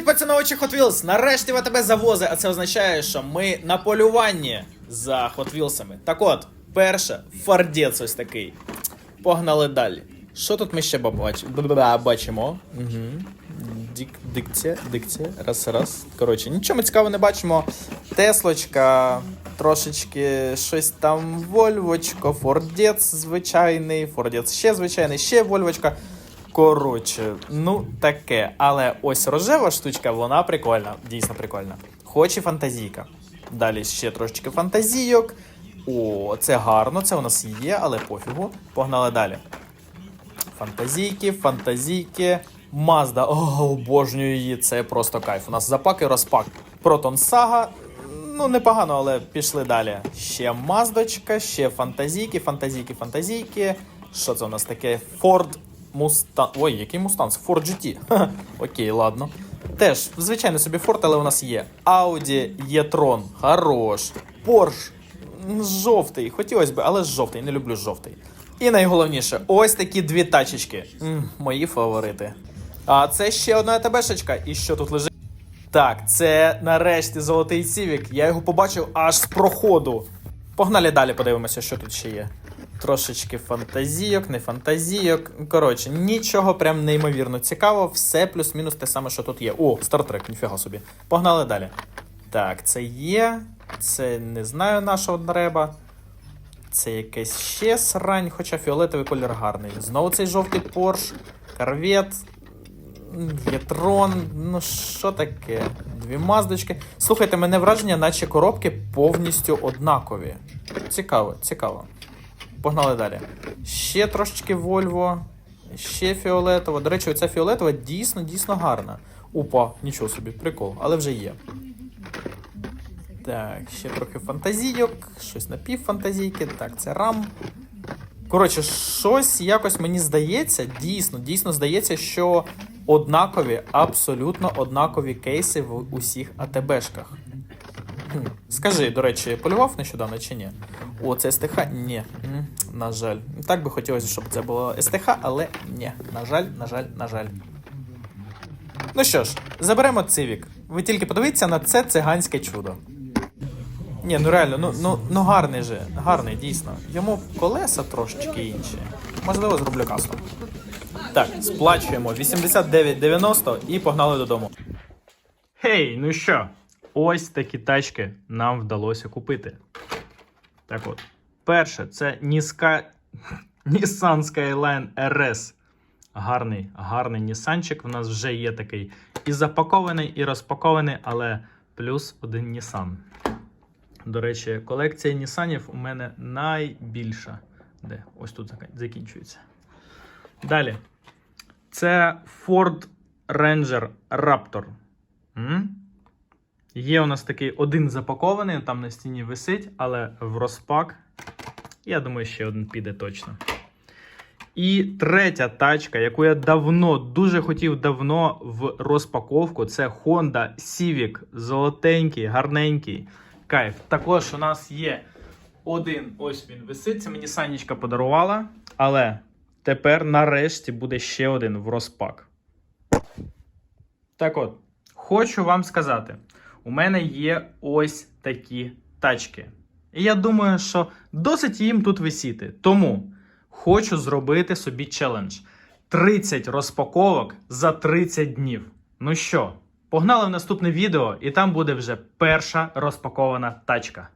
Привіт, пацановичі Hot Wheels! Нарешті ви тебе завози, а це означає, що ми на полюванні за Hot Wheels'ами. Так от, перше, фардець ось такий. Погнали далі. Що тут ми ще бачимо? Угу. Дик... Дикція, дикція, раз, раз. Коротше, нічого ми цікавого не бачимо. Теслочка, трошечки щось там Вольвочко, Фордець звичайний, Фордець ще звичайний, ще Вольвочка. Коротше, ну таке. Але ось рожева штучка, вона прикольна, дійсно прикольна. Хоч і фантазійка. Далі ще трошечки фантазійок. О, це гарно, це у нас є, але пофігу. Погнали далі. Фантазійки, фантазійки. Мазда. О, обожнюю її. Це просто кайф. У нас запак і розпак. Протон Сага. Ну, непогано, але пішли далі. Ще маздочка, ще фантазійки, фантазійки, фантазійки. Що це у нас таке? Ford Mustang. Ой, який Mustang? Ford GT. Окей, ладно. Теж, звичайно, собі Ford, але у нас є. Audi e-tron. Хорош. Porsche. Жовтий. Хотілося б, але жовтий. Не люблю жовтий. І найголовніше, ось такі дві тачечки. М, мої фаворити. А це ще одна АТБшечка. І що тут лежить? Так, це нарешті золотий Civic. Я його побачив аж з проходу. Погнали далі, подивимося, що тут ще є. Трошечки фантазійок, не фантазійок. Коротше, нічого прям неймовірно цікавого. Все плюс-мінус те саме, що тут є. О, стартрек, ніфіга собі. Погнали далі. Так, це є. Це не знаю нашого треба. Це якесь ще срань, хоча фіолетовий колір гарний. Знову цей жовтий Порш, корвет, Єтрон. Ну що таке? Дві маздочки. Слухайте, мене враження, наче коробки повністю однакові. Цікаво, цікаво. Погнали далі. Ще трошечки Вольво, ще фіолетова. До речі, оця фіолетова дійсно, дійсно гарна. Опа, нічого собі, прикол, але вже є. Так, ще трохи фантазійок, щось напівфантазійки. Так, це рам. Коротше, щось якось мені здається, дійсно, дійсно здається, що однакові, абсолютно однакові кейси в усіх АТБшках. Скажи, до речі, полював нещодавно чи ні? О, це СТХ? Ні. На жаль. Так би хотілося, щоб це було СТХ, але ні. На жаль, на жаль, на жаль. Ну що ж, заберемо цивік. Ви тільки подивіться на це циганське чудо. Ні, ну реально, ну, ну, ну гарний же, гарний, дійсно. Йому колеса трошечки інші. Можливо, зроблю кастом. Так, сплачуємо 89,90 і погнали додому. Хей, ну що? Ось такі тачки нам вдалося купити. Так от. Перше, це. Nissan Skyline RS. Гарний, гарний Нісанчик. У нас вже є такий і запакований, і розпакований, але плюс один Nissan. До речі, колекція Нісанів у мене найбільша. Де? Ось тут закінчується. Далі. Це Ford Ranger Raptor. М? Є у нас такий один запакований, там на стіні висить, але в розпак. Я думаю, ще один піде точно. І третя тачка, яку я давно, дуже хотів давно в розпаковку, це Honda Civic. Золотенький, гарненький. Кайф. Також у нас є один, ось він висить. Це мені Санічка подарувала. Але тепер нарешті буде ще один в розпак. Так от, хочу вам сказати, у мене є ось такі тачки. І я думаю, що досить їм тут висіти. Тому хочу зробити собі челендж: 30 розпаковок за 30 днів. Ну що, погнали в наступне відео, і там буде вже перша розпакована тачка.